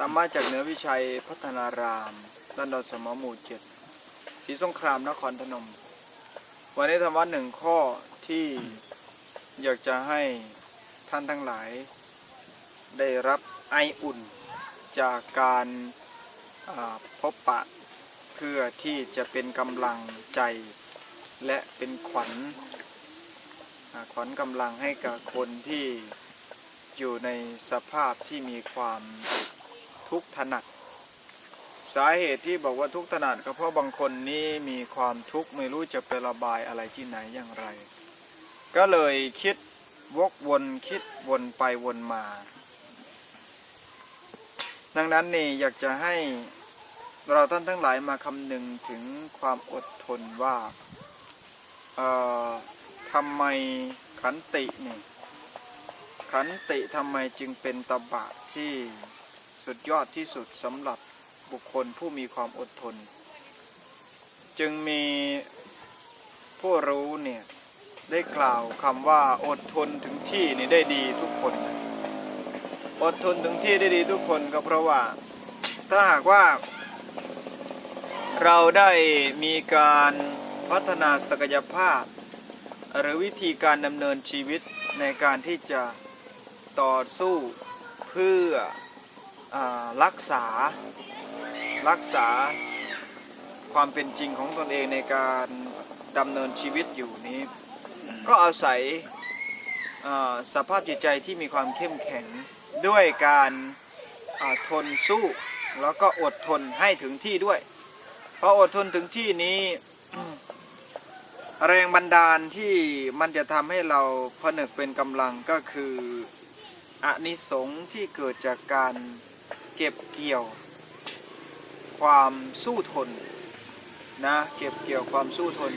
ธรรมะจากเหนือวิชัยพัฒนารามดันดอนสมอหมู่เจ็ดศรีสงครามนครพนม วันนี้ธรรมะหนึ่งข้อที่อยากจะให้ท่านทั้งหลาย ได้รับไออุ่นจากการพบปะเพื่อที่จะเป็นกำลังใจและเป็นขวัญขวัญกำลังให้กับคนที่อยู่ในสภาพที่มีความ ทุกถนัด สาเหตุที่บอกว่าทุกถนัดก็เพราะบางคนนี่มีความทุกข์ไม่รู้จะไประบายอะไรที่ไหนอย่างไร ก็เลยคิดวกวนคิดวนไปวนมา ดังนั้นนี่อยากจะให้เราท่านทั้งหลายมาคำนึงถึงความอดทนว่าเอ่อทำไมขันตินี่ขันติทำไมจึงเป็นตบะที่ สุดยอดที่สุดสำหรับบุคคลผู้มีความอดทน จึงมีผู้รู้เนี่ยได้กล่าวคำว่าอดทนถึงที่นี่ได้ดีทุกคน อดทนถึงที่ได้ดีทุกคนก็เพราะว่า ถ้าหากว่า เราได้มีการพัฒนาศักยภาพ หรือวิธีการดำเนินชีวิตในการที่จะต่อสู้เพื่อ รักษารักษาความเป็นจริงของตนเองในการดำเนินชีวิตอยู่นี้ ก็อาศัยอ่สภาพจิตใจที่มีความเข้มแข็งด้วยการทนสู้แล้วก็อดทนให้ถึงที่ด้วยเพราะอดทนถึงที่นี้แรงบันดาลที่มันจะทำให้เราผนึกเป็นกำลังก็คืออานิสงส์ที่เกิดจากการ เก็บเกี่ยวความสู้ทนนะเก็บเกี่ยวความสู้ทน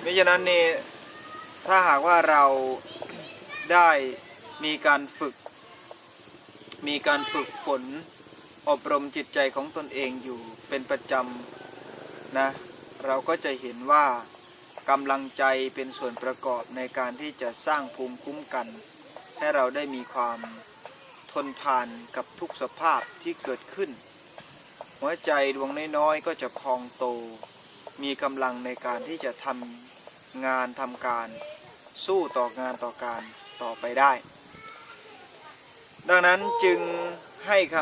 ไม่ฉะนั้นนี่ถ้าหากว่าเราได้มีการฝึก มีการฝึกฝนอบรมจิตใจของตนเองอยู่เป็นประจำนะเราก็จะเห็นว่ากำลังใจเป็นส่วนประกอบในการที่จะสร้างภูมิคุ้มกัน ให้เราได้มีความ นทานกับทุกสภาพที่เกิดขึ้น หัวใจดวงน้อยๆก็จะพองโต มีกำลังในการที่จะทำงานทำการ สู้ต่องานต่อการต่อไปได้ ดังนั้นจึงให้ค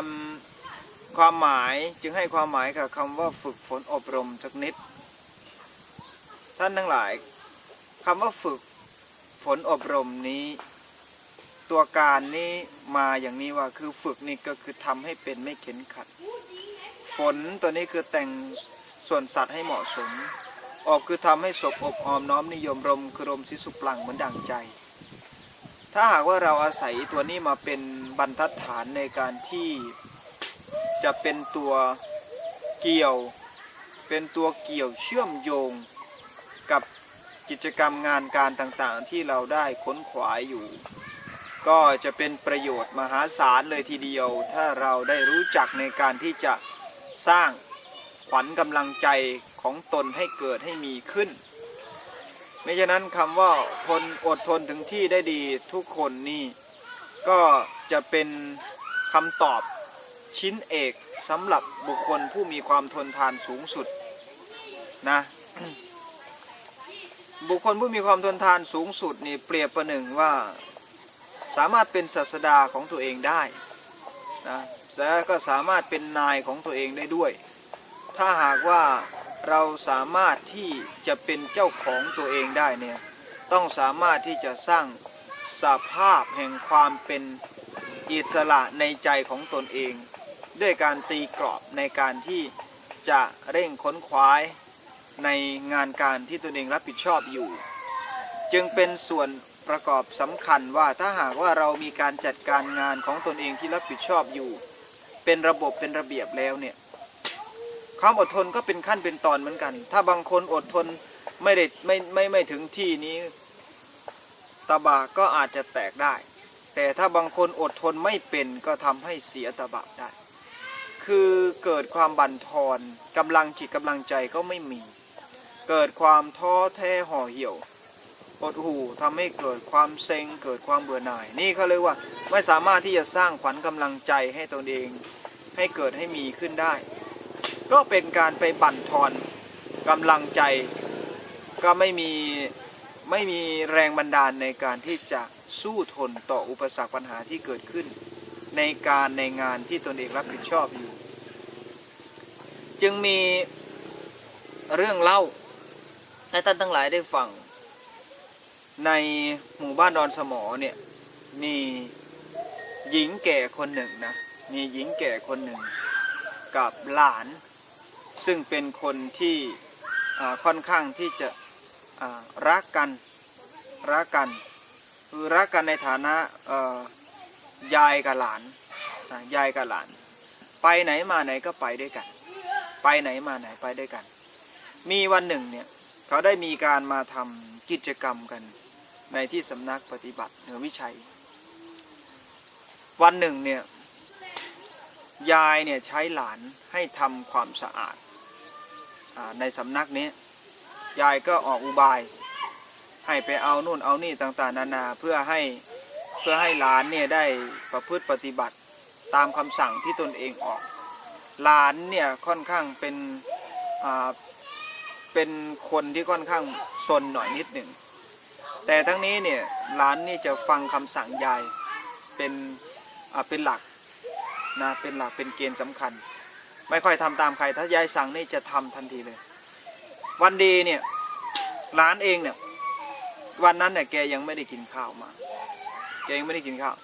ำความหมายจึงให้ความหมายกับคำว่าฝึกฝนอบรมสักนิด ท่านทั้งหลายคำว่าฝึกฝนอบรมนี้ ตัวการนี้มาอย่างนี้ว่าคือฝึกนี่ก็คือทำให้เป็นไม่เข็นขัด ฝนตัวนี้คือแต่งส่วนสัตว์ให้เหมาะสม ออกคือทำให้ศพอบออมน้อมนิยมรมคือรมสิสุปลังเหมือนดั่งใจ ถ้าหากว่าเราอาศัยตัวนี้มาเป็นบรรทัดฐานในการที่จะเป็นตัวเกี่ยว เป็นตัวเกี่ยวเชื่อมโยงกับกิจกรรมงานการต่างๆ ที่เราได้ค้นขวายอยู่ ก็จะเป็นประโยชน์มหาศาลเลยทีเดียว ถ้าเราได้รู้จักในการที่จะสร้างขวัญกำลังใจของตนให้เกิดให้มีขึ้น ไม่ฉะนั้นคำว่าทนอดทนถึงที่ได้ดีทุกคนนี่ก็จะเป็นคำตอบชิ้นเอกสำหรับบุคคลผู้มีความทนทานสูงสุดนะบุคคลผู้มีความทนทานสูงสุดนี่เปรียบประหนึ่งว่า สามารถเป็นศาสดาของตัวเองได้นะและก็สามารถเป็นนายของตัวเองได้ด้วย ถ้าหากว่าเราสามารถที่จะเป็นเจ้าของตัวเองได้เนี่ยต้องสามารถที่จะสร้างสภาพแห่งความเป็นอิสระในใจของตนเอง ด้วยการตีกรอบในการที่จะเร่งค้นคว้าในงานการที่ตนเองรับผิดชอบอยู่ จึงเป็นส่วน ประกอบสำคัญว่าถ้าหากว่าเรามีการจัดการงานของตนเองที่รับผิดชอบอยู่ เป็นระบบเป็นระเบียบแล้วเนี่ยความอดทนก็เป็นขั้นเป็นตอนเหมือนกัน ถ้าบางคนอดทนไม่ได้ไม่ไม่ไม่ถึงที่นี้ตะบะก็อาจจะแตกได้ แต่ถ้าบางคนอดทนไม่เป็นก็ทำให้เสียตะบะได้ คือเกิดความบั่นทอนกำลังจิตกำลังใจก็ไม่มี เกิดความท้อแท้ห่อเหี่ยว หดหู่ทำให้เกิดความเซ็งเกิดความเบื่อหน่าย นี่เขาเรียกว่าไม่สามารถที่จะสร้างขวัญกำลังใจให้ตนเองให้เกิดให้มีขึ้นได้ ก็เป็นการไปบั่นทอนกำลังใจ ก็ไม่มีไม่มีแรงบันดาลในการที่จะสู้ทนต่ออุปสรรคปัญหาที่เกิดขึ้น ในการในงานที่ตนเองรับผิดชอบอยู่ จึงมีเรื่องเล่าให้ท่านทั้งหลายได้ฟัง ในหมู่บ้านดอนสมอเนี่ยมีหญิงแก่คนหนึ่งนะมีหญิงแก่คนหนึ่งกับหลาน ซึ่งเป็นคนที่ค่อนข้างที่จะรักกันรักกันคือรักกันในฐานะยายกับหลานยายกับหลาน ไปไหนมาไหนก็ไปด้วยกัน ไปไหนมาไหนไปด้วยกัน มีวันหนึ่งเนี่ยเขาได้มีการมาทำกิจกรรมกัน ในที่สำนักปฏิบัติเหนือวิชัย วันหนึ่งเนี่ยยายเนี่ยใช้หลานให้ทำความสะอาดอาในสำนักนี้ ยายก็ออกอุบาย ให้ไปเอานู่นเอานี่ต่างๆ นานาเพื่อให้เพื่อให้หลานเนี่ยได้ประพฤติปฏิบัติตามคำสั่งที่ตนเองออก หลานเนี่ยค่อนข้างเป็นเป็นคนที่ค่อนข้างซนหน่อยนิดหนึ่ง แต่ทั้งนี้เนี่ยหลานนี่จะฟังคำสั่งยายเป็นอ่าเป็นหลักนะเป็นหลักเป็นเกณฑ์สำคัญ ไม่ค่อยทำตามใครถ้ายายสั่งนี่จะทำทันทีเลย วันดีเนี่ยหลานเองเนี่ยวันนั้นเนี่ยแกยังไม่ได้กินข้าวมา แกยังไม่ได้กินข้าว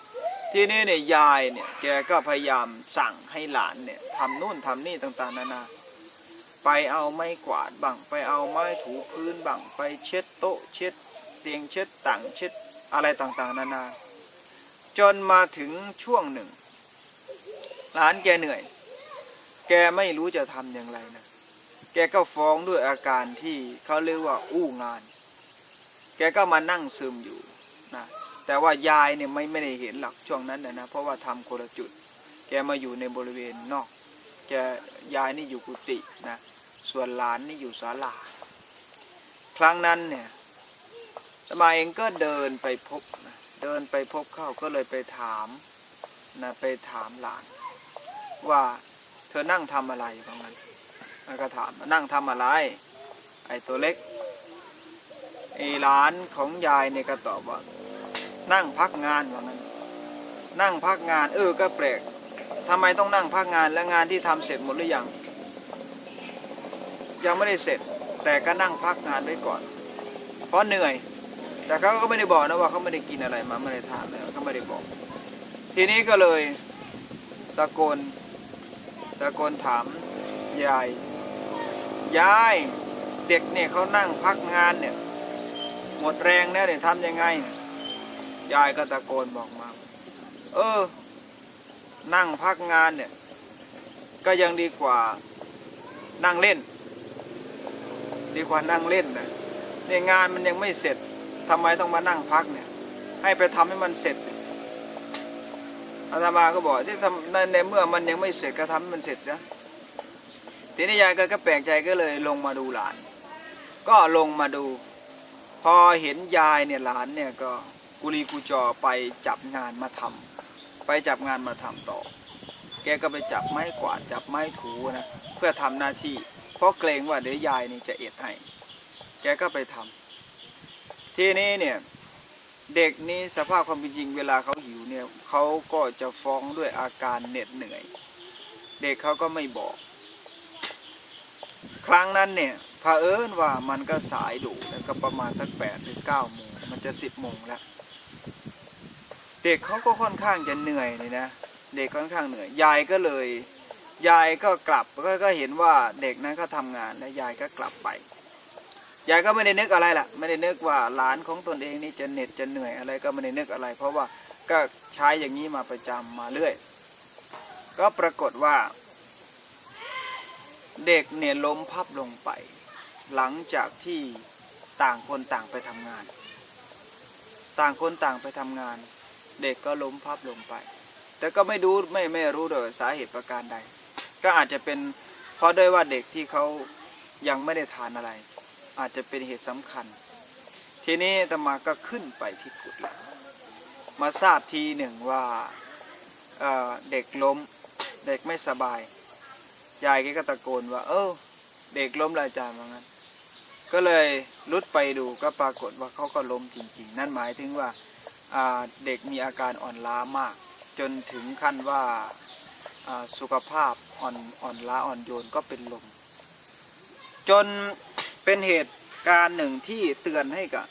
ทีนี้เนี่ยยายเนี่ยแกก็พยายามสั่งให้หลานเนี่ยทำนู่นทำนี่ต่างๆนานาไปเอาไม้กวาดบังไปเอาไม้ถูพื้นบังไปเช็ดโต๊ะเช็ด เตียงเช็ดต่างเช็ดอะไรต่างๆ นานา จนมาถึงช่วงหนึ่ง หลานแกเหนื่อย แกไม่รู้จะทำอย่างไรนะ แกก็ฟ้องด้วยอาการที่เขาเรียกว่าอู้งาน แกก็มานั่งซึมอยู่นะแต่ว่ายายเนี่ยไม่ไม่ได้เห็นหรอกช่วงนั้นนะนะเพราะว่าทำคนละจุด แกมาอยู่ในบริเวณนอกแกยายนี่อยู่กุฏินะส่วนหลานนี่อยู่ศาลา ครั้งนั้นเนี่ย สมาเองก็เดินไปพบนะเดินไปพบเข้าก็เลยไปถามนะไปถามหลาน ว่าเธอนั่งทำอะไรอยู่ตรงนั้นแล้วก็ถามนั่งทำอะไร ไอ้ตัวเล็กไอ้หลานของยายเนี่ยก็ตอบว่า นั่งพักงานว่างั้น นั่งพักงาน เออก็แปลกทำไมต้องนั่งพักงานและงานที่ทำเสร็จหมดหรือยัง ยังไม่ได้เสร็จ แต่ก็นั่งพักงานไว้ก่อน เพราะเหนื่อย แต่เขาก็ไม่ได้บอกนะว่าเขาไม่ได้กินอะไรมาไม่ได้ทานอะไรเขาไม่ได้บอก ทีนี้ก็เลยตะโกนตะโกนถามยายยายเด็กเนี่ยเขานั่งพักงานเนี่ย หมดแรงแล้วเนี่ยทำยังไงยายก็ตะโกนบอกมา เออ นั่งพักงานเนี่ย ก็ยังดีกว่านั่งเล่น ดีกว่านั่งเล่นนะเนี่ยงานมันยังไม่เสร็จ ทำไมต้องมานั่งพักเนี่ย ให้ไปทำให้มันเสร็จอาตมาก็บอกที่ทำในในเมื่อมันยังไม่เสร็จก็ทำให้มันเสร็จซะทีนี้ยายก็ก็แปลกใจก็เลยลงมาดูหลาน ก็ลงมาดู พอเห็นยายเนี่ยหลานเนี่ยก็กุลีกูจอไปจับงานมาทำไปจับงานมาทำต่อ แกก็ไปจับไม้กวาดจับไม้ถูนะเพื่อทำหน้าที่ เพราะเกรงว่าเดี๋ยวยายนี่จะเอ็ดให้ แกก็ไปทำ ทีนี้เนี่ยเด็กนี่สภาพความเป็นจริงเวลาเขาหิวเนี่ยเขาก็จะฟ้องด้วยอาการเหน็ดเหนื่อย เด็กเขาก็ไม่บอก ครั้งนั้นเนี่ยเอิญว่ามันก็สายดูแล้วก็ประมาณสักแปดถึงเก้าโมงมันจะสิบโมงแล้ว เด็กเขาก็ค่อนข้างจะเหนื่อยเลยนะ เด็กค่อนข้างเหนื่อย ยายก็เลย ยายก็กลับก็ก็เห็นว่าเด็กนั้นก็ทำงานแล้วยายก็กลับไป ยายก็ไม่ได้นึกอะไรล่ะ ไม่ได้นึกว่าหลานของตนเองนี่จะเหน็ดจะเหนื่อยอะไรก็ไม่ได้นึกอะไร เพราะว่าก็ใช้อย่างนี้มาประจำมาเรื่อย ก็ปรากฏว่า เด็กเนี่ยล้มพับลงไป หลังจากที่ต่างคนต่างไปทำงาน ต่างคนต่างไปทำงาน เด็กก็ล้มพับลงไป แต่ก็ไม่รู้ไม่ไม่รู้โดยสาเหตุประการใด ก็อาจจะเป็นเพราะด้วยว่าเด็กที่เขายังไม่ได้ทานอะไร อาจจะเป็นเหตุสำคัญ ทีนี้อาตมาก็ขึ้นไปที่กุฏิมาทราบทีหนึ่งว่าเเด็กล้มเด็กไม่สบาย ยายก็ตะโกนว่า เออเด็กล้มและอาจารย์ว่างั้น ก็เลยรุดไปดูก็ปรากฏว่าเขาก็ล้มจริงๆ นั่นหมายถึงว่าาเด็กมีอาการอ่อนล้ามาก จนถึงขั้นว่าอ่าสุขภาพอ่อนอ่อนล้าอ่อนโยนก็เป็นลม จน เป็นเหตุการณ์หนึ่งที่เตือนให้กับ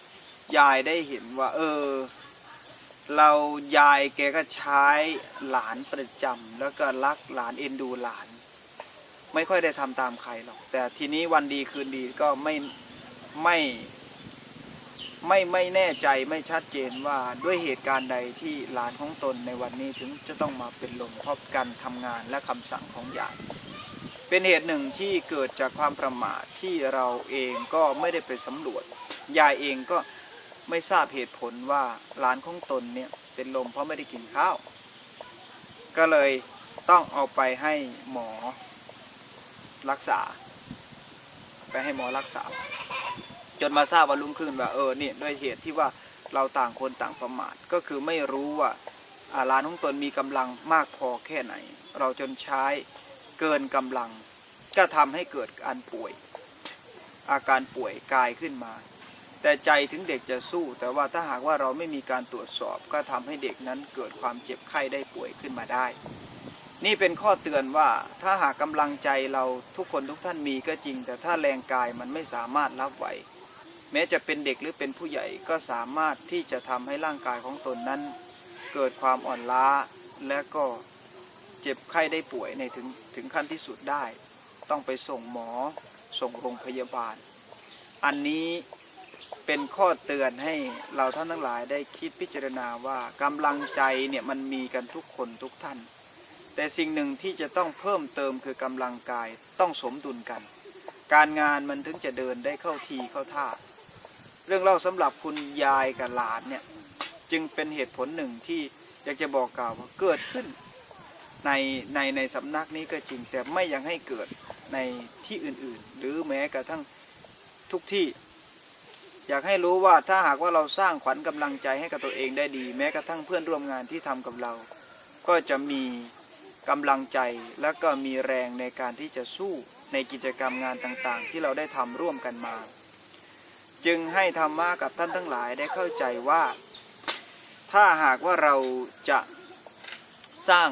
ยายได้เห็นว่า เออ เรายายแกก็ใช้หลานประจำแล้วก็รักหลานเอ็นดูหลาน ไม่ค่อยได้ทำตามใครหรอก แต่ทีนี้วันดีคืนดีก็ไม่ไม่ไม่ไม่แน่ใจไม่ชัดเจนว่าด้วยเหตุการณ์ใดที่หลานของตนในวันนี้ถึงจะต้องมาเป็นลมเพราะการทำงานและคำสั่งของยาย เป็นเหตุหนึ่งที่เกิดจากความประมาทที่เราเองก็ไม่ได้ไปสำรวจ ยายเองก็ไม่ทราบเหตุผลว่าหลานของตนเนี่ยเป็นลมเพราะไม่ได้กินข้าว ก็เลยต้องเอาไปให้หมอรักษา ไปให้หมอรักษา จนมาทราบวันรุ่งขึ้นว่าเออเนี่ยด้วยเหตุที่ว่าเราต่างคนต่างประมาทก็คือไม่รู้ว่าอ่าหลานของตนมีกำลังมากพอแค่ไหน เราจนใช้ เกินกำลัง ก็ทำให้เกิดการป่วย อาการป่วยกายขึ้นมา แต่ใจถึงเด็กจะสู้ แต่ว่าถ้าหากว่าเราไม่มีการตรวจสอบ ก็ทำให้เด็กนั้นเกิดความเจ็บไข้ได้ป่วยขึ้นมาได้ นี่เป็นข้อเตือนว่าถ้าหากกำลังใจเราทุกคนทุกท่านมีก็จริง แต่ถ้าแรงกายมันไม่สามารถรับไหวแม้จะเป็นเด็กหรือเป็นผู้ใหญ่ก็สามารถที่จะทำให้ร่างกายของตนนั้น เกิดความอ่อนล้าและก็ เจ็บไข้ได้ป่วยในถึงถึงขั้นที่สุดได้ ต้องไปส่งหมอส่งโรงพยาบาล อันนี้เป็นข้อเตือนให้เราท่านทั้งหลายได้คิดพิจารณาว่ากำลังใจเนี่ยมันมีกันทุกคนทุกท่าน แต่สิ่งหนึ่งที่จะต้องเพิ่มเติมคือกำลังกายต้องสมดุลกัน การงานมันถึงจะเดินได้เข้าทีเข้าท่า เรื่องเล่าสำหรับคุณยายกับหลานเนี่ยจึงเป็นเหตุผลหนึ่งที่อยากจะบอกกล่าวว่าเกิดขึ้น ในในในสำนักนี้ก็จริง แต่ไม่ยังให้เกิดในที่อื่นๆ หรือแม้กระทั่งทุกที่ อยากให้รู้ว่าถ้าหากว่าเราสร้างขวัญกำลังใจให้กับตัวเองได้ดี แม้กระทั่งเพื่อนร่วมงานที่ทำกับเรา ก็จะมีกำลังใจและก็มีแรงในการที่จะสู้ในกิจกรรมงานต่างๆ ที่เราได้ทำร่วมกันมา จึงให้ธรรมะกับท่านทั้งหลายได้เข้าใจว่า ถ้าหากว่าเราจะสร้าง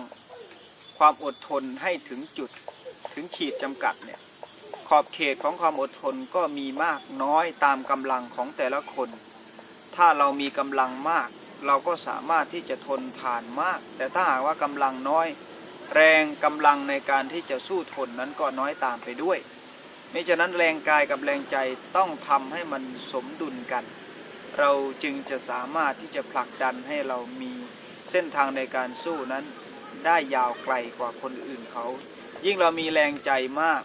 ความอดทนให้ถึงจุดถึงขีดจำกัดเนี่ยขอบเขตของความอดทนก็มีมากน้อยตามกำลังของแต่ละคน ถ้าเรามีกำลังมาก เราก็สามารถที่จะทนทานมาก แต่ถ้าหากว่ากำลังน้อย แรงกำลังในการที่จะสู้ทนนั้นก็น้อยตามไปด้วยไมิฉะนั้นแรงกายกับแรงใจต้องทำให้มันสมดุลกัน เราจึงจะสามารถที่จะผลักดันให้เรามีเส้นทางในการสู้นั้น ได้ยาวไกลกว่าคนอื่นเขา ยิ่งเรามีแรงใจมาก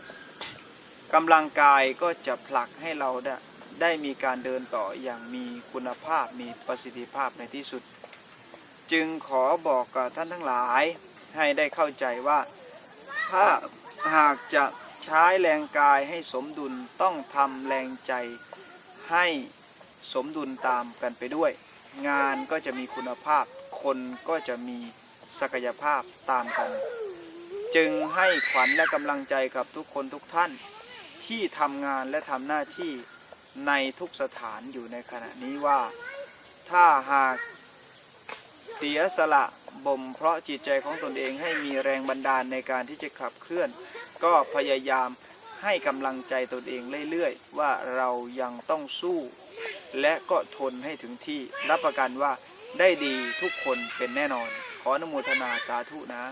กำลังกายก็จะผลักให้เราได้ได้มีการเดินต่ออย่างมีคุณภาพมีประสิทธิภาพในที่สุด จึงขอบอกกับท่านทั้งหลายให้ได้เข้าใจว่า ถ้าหากจะใช้แรงกายให้สมดุลต้องทำแรงใจให้สมดุลตามกันไปด้วย งานก็จะมีคุณภาพ คนก็จะมี ศักยภาพตามกัน จึงให้ขวัญและกำลังใจกับทุกคนทุกท่านที่ทำงานและทำหน้าที่ในทุกสถานอยู่ในขณะนี้ว่า ถ้าหากเสียสละบ่มเพราะจิตใจของตนเองให้มีแรงบันดาลในการที่จะขับเคลื่อน ก็พยายามให้กำลังใจตนเองเรื่อยๆ ว่าเรายังต้องสู้ และก็ทนให้ถึงที่รับประกันว่าได้ดีทุกคนเป็นแน่นอน ขออนุโมทนาสาธุนะ